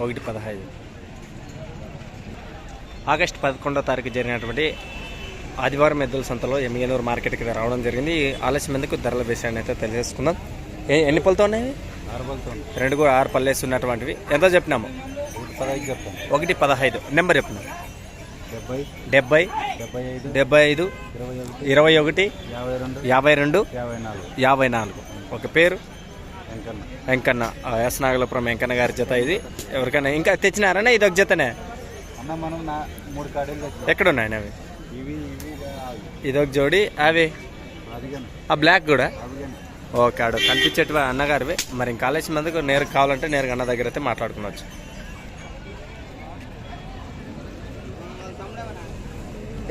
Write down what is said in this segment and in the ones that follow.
ఒకటి పదహైదు. ఆగస్టు పదకొండో తారీఖు జరిగినటువంటి ఆదివారం ఎద్దుల సంతలో ఎమ్మిగనూరు మార్కెట్కి రావడం జరిగింది. ఈ ఆలస్యం ఎందుకు? ధరల విషయాన్ని అయితే తెలియజేసుకుందాం. ఎన్ని పళ్ళతో ఉన్నాయి? రెండు కూడా ఆరు పళ్ళేసి ఉన్నటువంటివి. ఎంత చెప్పినాము? ఒకటి పదహైదు నెంబర్ చెప్పినాం డెబ్బై. డెబ్బై. ఐదు. ఇరవై ఒకటి. యాభై రెండు. యాభై నాలుగు. యాభై నాలుగు. ఒక పేరు? వెంకన్న. వెంకన్న ఆ, ఎస్ నాగలపురం వెంకన్న గారి జత ఇది. ఎవరికైనా ఇంకా తెచ్చినారనే ఇది ఒక జతనే. అన్న మనం నా మూడు కాడీలు తెచ్చాం ఎక్కడ ఉన్నాయి అవి? ఇవి ఇవి అవి. ఇది ఒక జోడి అవి? ఆ బ్లాక్ కూడా? ఓకే ఆడు కనిపించేటివి అన్నగారివి? మరి ఇంకా ఆలస్యం మందికి నేరుగా కావాలంటే నేరుగా అన్న దగ్గర అయితే మాట్లాడుకోవచ్చు.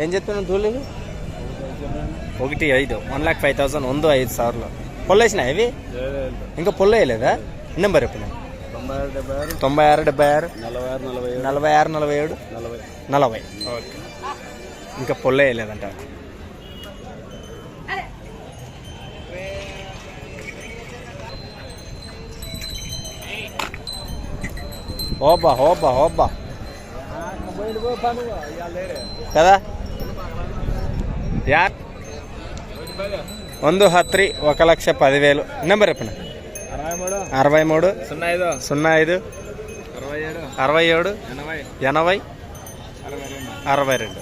ఏం చెప్తున్నావు ధూళి ఒకటి ఐదు వన్ ల్యాక్ ఫైవ్ థౌసండ్ వంద ఐదు సార్లు. పొల్లేసినా ఇవి ఇంకా పొల్ల వేయలేదా నెంబర్ ఎప్పుడు తొంభై ఆరు డెబ్బై ఆరు తొంభై ఆరు డెబ్బై ఆరు నలభై ఆరు నలభై ఏడు నలభై ఆరు నలభై ఏడు నలభై నలభై ఓకే ఇంకా పొల్ల వేయలేదంట ఓబ్బా ఓబ్బా ఓబ్బా కదా యార్ ಒಂದು ಹತ್ರಿ ఒక లక్ష పదివేలు నెంబర్ చెప్పండి అరవై మూడు అరవై మూడు సున్నా ఐదు సున్నా ఐదు అరవై ఏడు అరవై ఏడు ఎనభై ఎనభై అరవై రెండు అరవై రెండు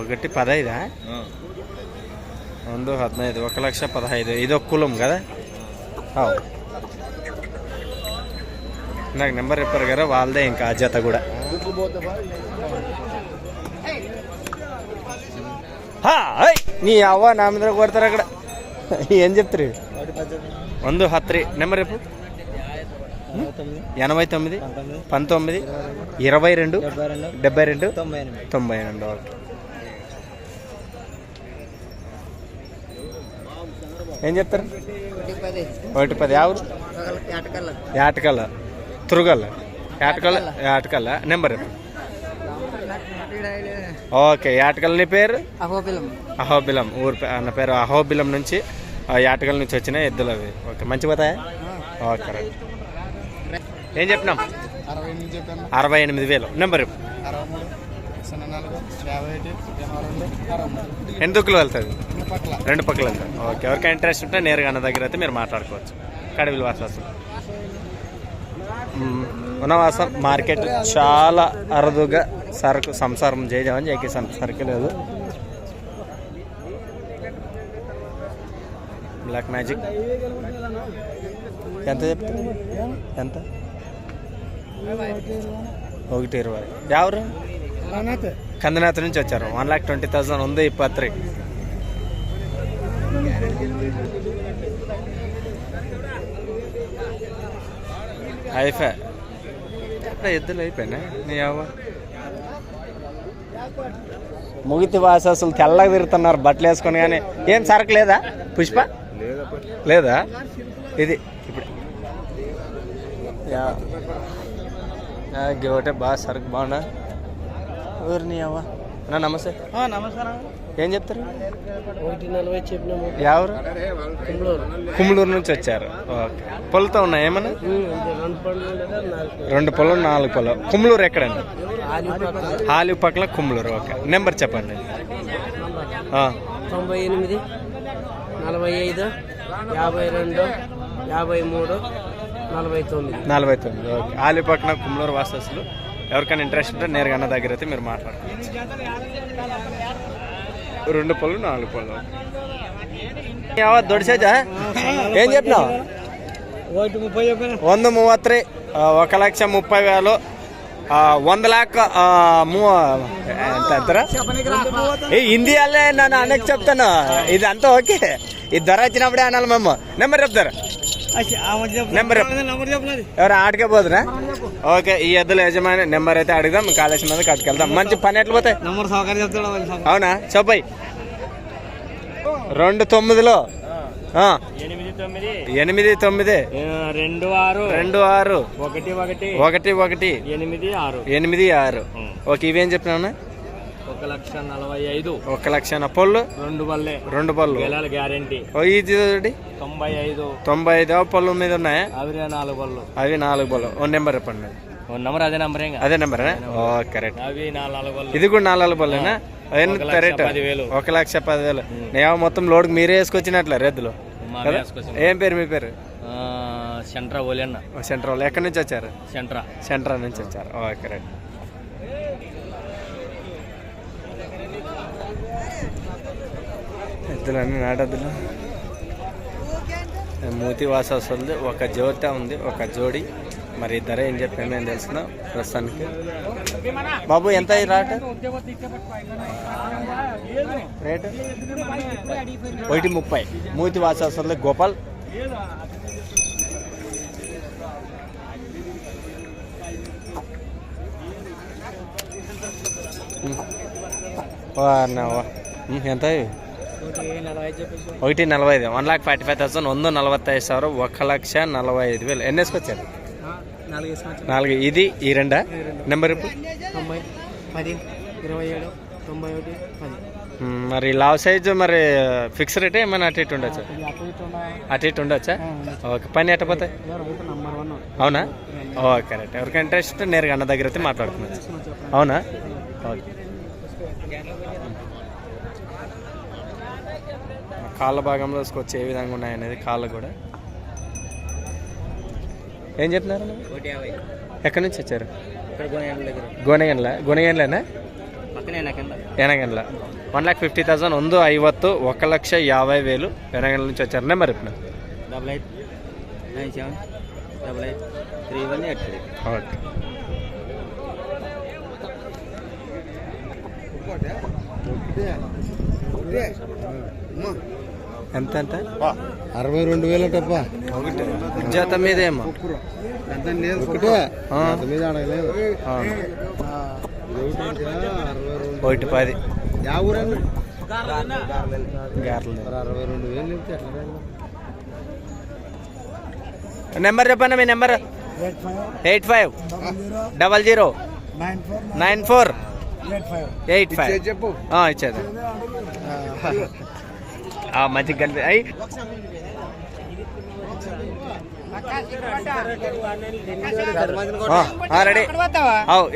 ఒకటి పదైదా ಒಂದು ಹದಿನೈದು ఒక లక్ష పదహైదు ఇది ఒక కులం కదా అవు నాకు నెంబర్ చెప్పారు కదా వాళ్ళదే ఇంకా ఆ జత కూడా హా, ఐ! నీ అవ్వ నా మీద కొడతారు అక్కడ ఏం చెప్తారు ಒಂದು ಹತ್ರಿ నెంబర్ చెప్పు ఎనభై తొమ్మిది పంతొమ్మిది ఇరవై రెండు డెబ్బై రెండు డెబ్బై రెండు తొంభై ఎనిమిది తొంభై రెండు ఓకే ఏం చెప్తారు ఒకటి పది ఎవరు యాటకల్ల తురుగల్ల యాటకల్ల యాటకల్ల నెంబర్ చెప్పు. ఓకే యాటకల్ నీ పేరు? అహోబిలం. అహోబిలం ఊరి అన్న పేరు అహోబిలం నుంచి ఆ యాటకల్ నుంచి వచ్చిన ఎద్దులు అవి. ఓకే మంచి పోతాయా? ఓకే ఏం చెప్పినాం? అరవై ఎనిమిది వేలు. నెంబర్? ఎన్ని దుక్కులు వెళ్తుంది రెండు పక్కల. వెళ్తాయి. ఓకే ఎవరికైనా ఇంట్రెస్ట్ ఉంటే నేరుగా అన్న దగ్గర అయితే మీరు మాట్లాడుకోవచ్చు. కడవిలు వాసాసం మ్మ్. వనవాసం మార్కెట్ చాలా అరుదుగా సరుకు సంసారం చెప్పి సరుకు లేదు. Black magic. ఎంత చెప్తుంది ఎంత? ఒకటి ఇరవై. ఎవరు? కందనాథ్ నుంచి వచ్చారు. వన్ లాక్ ట్వంటీ థౌసండ్ ఉంది ఇప్పత్రి అయిపోయా ఎద్దులు అయిపోయినా నీ అవ్వ. ముగితి వాస అసలు తెల్లగా తిరుగుతున్నారు బట్టలు వేసుకొని కానీ. ఏం సరకు లేదా? పుష్ప? లేదా? ఇది ఇప్పుడు. గివటే బాగా సరుకు బాగున్నా ఊరు నీ అవ్వ? అన్న నమస్తే. నమస్కారం ఏం చెప్తారు? ఒకటి నలభై చెప్పినాము. ఎవరు కుమ్లూరు నుంచి వచ్చారు. ఓకే. పొలతో ఉన్నాయి ఏమన్నా? రెండు పొలం నాలుగు పొలం కుమ్లూరు ఎక్కడండి? హాలి పక్కల కుమ్లూరు ఓకే. నెంబర్ చెప్పండి. తొంభై ఎనిమిది నలభై ఐదు యాభై రెండు యాభై మూడు నలభై తొమ్మిది. నలభై తొమ్మిది ఓకే. ఆలిపట్న కుమ్లూరు వాసస్సులు ఎవరికైనా ఇంట్రెస్ట్ ఉంటే నేరుగా అన్న దగ్గర అయితే మీరు మాట్లాడుకోవచ్చు. రెండు పళ్ళు నాలుగు పళ్ళు యావ దొడిసేజా ఏం చెప్పినావు? వంద మూవత్రి ఒక లక్ష ముప్పై వేలు వంద లాక్ ఎంత అంటారా? ఏ హిందీ అల్లే నన్ను అన్నకి చెప్తాను. ఇది అంతా ఓకే. ఇది ధర వచ్చినప్పుడే అనాలి మేము. నెంబర్ చెప్తారు? నెంబర్ ఎవరు ఆటకే పోదురా? ఓకే ఈ ఎద్దుల యజమాని నెంబర్ అయితే అడుగుదాం. కాలేజ్ మీద కట్టుకెళ్దాం. మంచి పని ఎట్లా పోతాయి? అవునా? చెప్పయ్ రెండు తొమ్మిదిలో ఎనిమిది తొమ్మిది. రెండు ఆరు. రెండు ఆరు. ఒకటి ఒకటి. ఒకటి ఒకటి. ఎనిమిది ఆరు. ఎనిమిది ఆరు. ఓకే ఇవేం చెప్పినా ఒక లక్ష నలభై ఐదు ఒక లక్ష పొల్లు రెండు వల్లే రెండు పళ్ళు. గెలాల గ్యారంటీ. ఇది చూడండి. తొంభై ఐదు తొంభై ఐదు పళ్ళు మీద ఉన్నాయా? అవి నాలుగు పళ్ళు. అవి నాలుగు పళ్ళు. ఓ నెంబర్ చెప్పండి నెంబర్ అదే నెంబర్ అదే నెంబర్. కరెక్ట్. అవి నాలుగు పళ్ళు. ఇది కూడా నాలుగు పళ్ళేనా? ఒక లక్ష రేట్ పదివేలు. ఒక లక్ష పదివేలు. నేను మొత్తం లోడ్కి మీరే వేసుకొచ్చినట్లే రెద్దులు. ఏం పేరు మీ పేరు? సెంట్రా ఓలెన్న సెంట్రల్ ఎక్కడి నుంచి వచ్చారు? సెంట్రా. సెంట్రల్ నుంచి వచ్చారు. Okay right. ఎద్దులన్నీ నాటద్దులు. మూతి వాస వస్తుంది ఒక జోట ఉంది ఒక జోడి. మరి ధర ఏం చెప్పామో ఏం తెలిసిన ప్రస్తుతానికి. బాబు ఎంత రాట? రేటు? ఒకటి ముప్పై. మూతి వాసేస్తుంది గోపాల్. ఎంత ఒకటి నలభై ఐదు. One lakh forty five thousand వంద నలభై ఐదు సార్ ఒక లక్ష నలభై ఐదు వేలు. ఎన్నేసుకొచ్చారు నాలుగు ఇది ఈ రెండా? నెంబర్ తొంభై పది ఇరవై ఏడు తొంభై ఒకటి పది. మరి లావ్ సైజు మరి ఫిక్స్ రేటే ఏమైనా అటు ఇటు ఉండొచ్చా? అటు ఇటు ఉండొచ్చా? ఓకే పని వన్ అవునా? Okay right. ఎవరికి ఇంట్రెస్ట్ నేరుగా అన్న దగ్గర అయితే మాట్లాడుతున్నారు అవునా? ఓకే. కాళ్ళ భాగంలో వచ్చి ఏ విధంగా ఉన్నాయనేది కాళ్ళు కూడా. ఏం చెప్తున్నారు? ఎక్కడి నుంచి వచ్చారు? Gonagandla గోనగండ్లనా? Enagandla one lakh fifty thousand ఉందో ఐవత్తు ఒక లక్ష యాభై వేలు ఎనగండ్ల నుంచి వచ్చారనే మరి ఇప్పుడు. Eight nine seven eight three one eight okay. ఎంత ఎంత అరవై రెండు వేలు టప్ప జత మీదేమో? ఒకటే? పది? నెంబర్ చెప్పండి మీ number. Eight five. Double zero. Nine four eight five. చెప్పు. ఇచ్చేది. మధ్య కలిపి అయ్యి అవు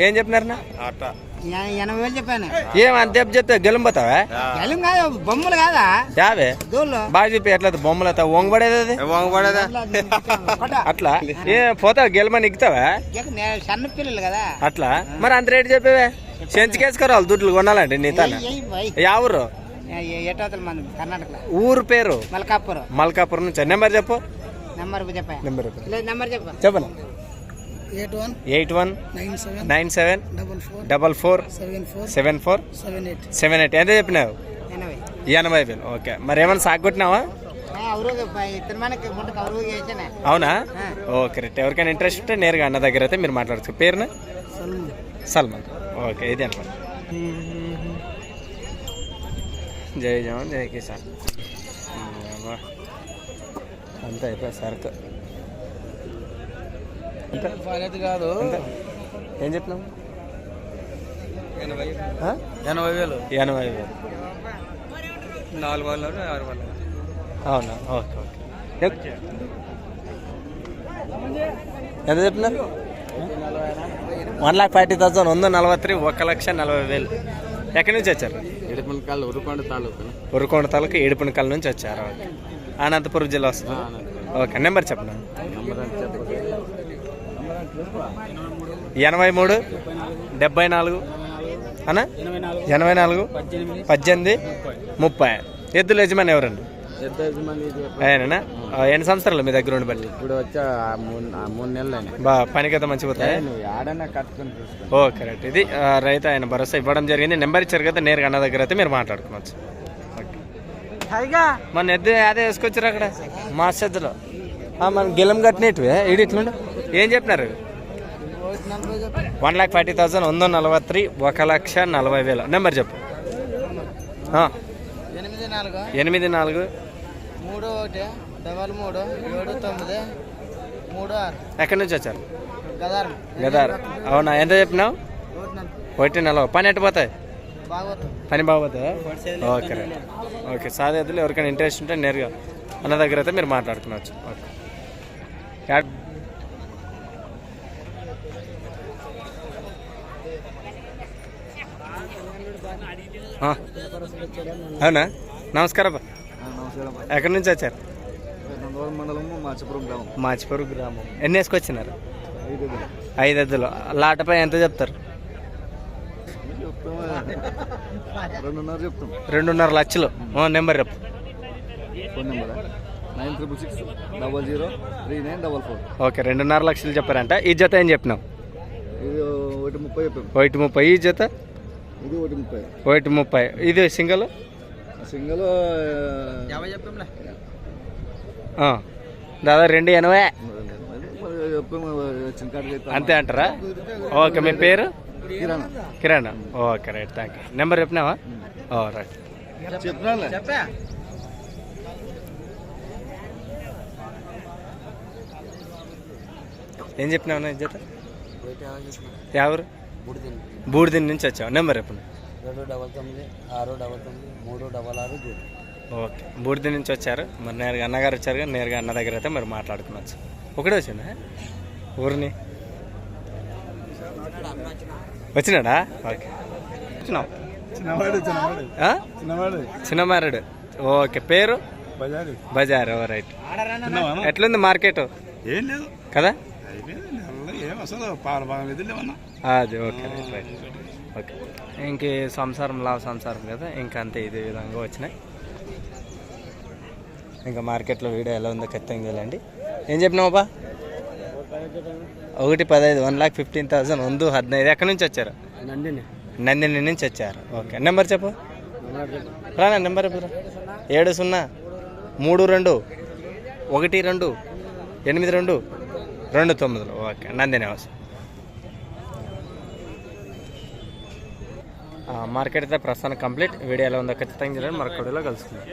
ఏం చెప్పినారన్నా? ఎనభై వేలు చెప్పాను. ఏం అంతే చెప్తే గెలుంపోతావా ఎలం కాదు బొమ్మలు కాదా? యావే. బాగా చెప్పి ఎట్లా బొమ్మలు అవుతావు వంగబడేది అది? వంగబడేదా? అట్లా ఏ పోతావు గెలమని ఎక్కుతావా? సన్న పిల్లలు కదా. అట్లా? మరి అంత రేటు చెప్పేవే? చెంచుకేసుకోరాలి దుడ్లు కొనాలంటే నీ తన. ఎవరు ఊరు పేరు? మల్కాపురం. మల్కాపురం నుంచి? నెంబర్ చెప్పు. చెప్పను eight one nine seven double four seven four seven eight ఎంత చెప్పినావు? ఎనభై. వేలు. ఓకే. మరి ఏమైనా సాగొట్టినావా అవునా? ఓకే రైట్ ఎవరికైనా ఇంట్రెస్ట్ ఉంటే నేరుగా అన్న దగ్గర అయితే మీరు మాట్లాడచ్చు. పేరున? సల్మాన్. ఓకే ఇది అనమాట జై జవాన్ జై కిసాన్. అంతా అయిపోయి సరుకు? కాదు? ఏం చెప్తున్నావు? ఎనభై వేలు. ఎనభై వేలు. నాలుగు వాళ్ళు ఆరు వాళ్ళు అవునా? Okay okay. ఎంత చెప్తున్నారు? వన్ లాక్ ఫార్టీ థౌసండ్ వంద నలభై ఒక లక్ష నలభై వేలు. ఎక్కడి నుంచి వచ్చారు? ఎడపనకాలు ఉరుకొండ తాలూకు. ఉరుకొండ తాలూకు ఏడుపునకల్ నుంచి వచ్చారు. ఓకే. అనంతపురం జిల్లా వస్తుంది. ఓకే నెంబర్ చెప్పండి. ఎనభై మూడు డెబ్బై నాలుగు అన్న ఎనభై నాలుగు పద్దెనిమిది ముప్పై. ఎద్దుల యజమాని ఎవరండి? ఆయననా? ఎన్ని సంవత్సరాలు మీ దగ్గర ఉండి బట్టి ఇప్పుడు వచ్చా మూడు నెలలు బా పనికి అయితే మంచిగా పోతాయి? నువ్వు ఆడన్నా కట్టుకొని చూసుకో. ఓకే రైట్ ఇది రైతు ఆయన భరోసా ఇవ్వడం జరిగింది. నెంబర్ ఇచ్చారు కదా నేరుగా అన్న దగ్గర అయితే మీరు మాట్లాడుకోవచ్చు. మన ఎద్దు అదే వేసుకొచ్చారు అక్కడ? మా సెద్దులో మన గిలం కట్టినట్టువే? ఇడి ఇట్లుండు? ఏం చెప్పినారు? వన్ లాక్ ఫార్టీ థౌసండ్ వంద నలభై ఒక లక్ష నలభై వేలు. నెంబర్ చెప్పు. ఆ, ఎనిమిది నాలుగు. ఎనిమిది నాలుగు. మూడు ఒకటి డబల్ మూడు ఏడు తొమ్మిది మూడు ఆరు. ఎక్కడి నుంచి వచ్చారు? గదారం. గదార్. అవునా? ఎంత చెప్పినావు? ఒకటి నలభై. పని ఎట్టు పోతాయి? పని బాగోతుందా ఓకే రైట్. ఓకే ఎద్దులు ఎవరికైనా ఇంట్రెస్ట్ ఉంటే నేరుగా అన్న దగ్గర అయితే మీరు మాట్లాడుకునవచ్చు ఓకే. అవునా? నమస్కారం. ఎక్కడి నుంచి వచ్చారు? మాచపురం గ్రామం. మాచిపూరు గ్రామం. ఎన్ని వేసుకొచ్చినారు? ఐదు ఐదు ఎద్దులు లాటపై ఎంత చెప్తారు? చెప్తాం రెండున్నర చెప్తాం రెండున్నర లక్షలు నెంబర్ చెప్పు phone number nine triple six double zero three nine double four okay రెండున్నర లక్షలు చెప్పారంట ఈ జత ఏం చెప్పినావు ఇది ఒకటి ముప్పై చెప్పాం ఒకటి ముప్పై ఈ జత ఇది ఒకటి ముప్పై ఒకటి ముప్పై ఇది సింగల్ సింగల్ దాదాపు రెండు ఎనభై అంతే అంటారా ఓకే మీ పేరు కిరాణా. Kiran. Okay right. Thank you. Number చెప్పినావా? ఓ రైట్. చెప్పా. ఏం చెప్పినావు జత? ఎవరు? బూడిదిన్. నుంచి వచ్చావు? నెంబర్ చెప్పు. రెండు డబల్ తొమ్మిది ఆరు డబల్ తొమ్మిది మూడు డబల్ ఆరు జీరో. ఓకే. బూడిది నుంచి వచ్చారు. మరి నేరుగా అన్నగారు వచ్చారు కానీ నేరుగా అన్న దగ్గర అయితే మరి మాట్లాడుకోవచ్చు. ఒకటే వచ్చిందా? ఊరిని? వచ్చినాడా? ఓకే చిన్నమారుడు. ఓకే పేరు? బజారు. రైట్ ఎట్లుంది మార్కెట్? ఏం లేదు. కదా? అది ఓకే రైట్ రైట్. ఓకే. ఇంక సంసారం లాభ సంసారం కదా ఇంకా అంతే ఇదే విధంగా వచ్చినాయి. ఇంకా మార్కెట్లో వీడియో ఎలా ఉందో ఖచ్చితంగా తెలియండి ఏం చెప్పినావు బా ఒకటి పదహైదు వన్ లాక్ ఫిఫ్టీన్ థౌసండ్ ಒಂದು హద్నైదు ఎక్కడి నుంచి వచ్చారు? నందిని. నందిని నుంచి వచ్చారు. ఓకే. నెంబర్ చెప్పు. రానా నెంబర్ ఏడు సున్నా మూడు రెండు ఒకటి రెండు ఎనిమిది రెండు రెండు తొమ్మిదిలో. ఓకే. నందిని హౌస్. మార్కెట్ అయితే ప్రస్తుతానికి కంప్లీట్. వీడియో ఎలా ఉందో ఖచ్చితంగా చూడండి. మరొక వీడియోలో కలుసుకుందాం.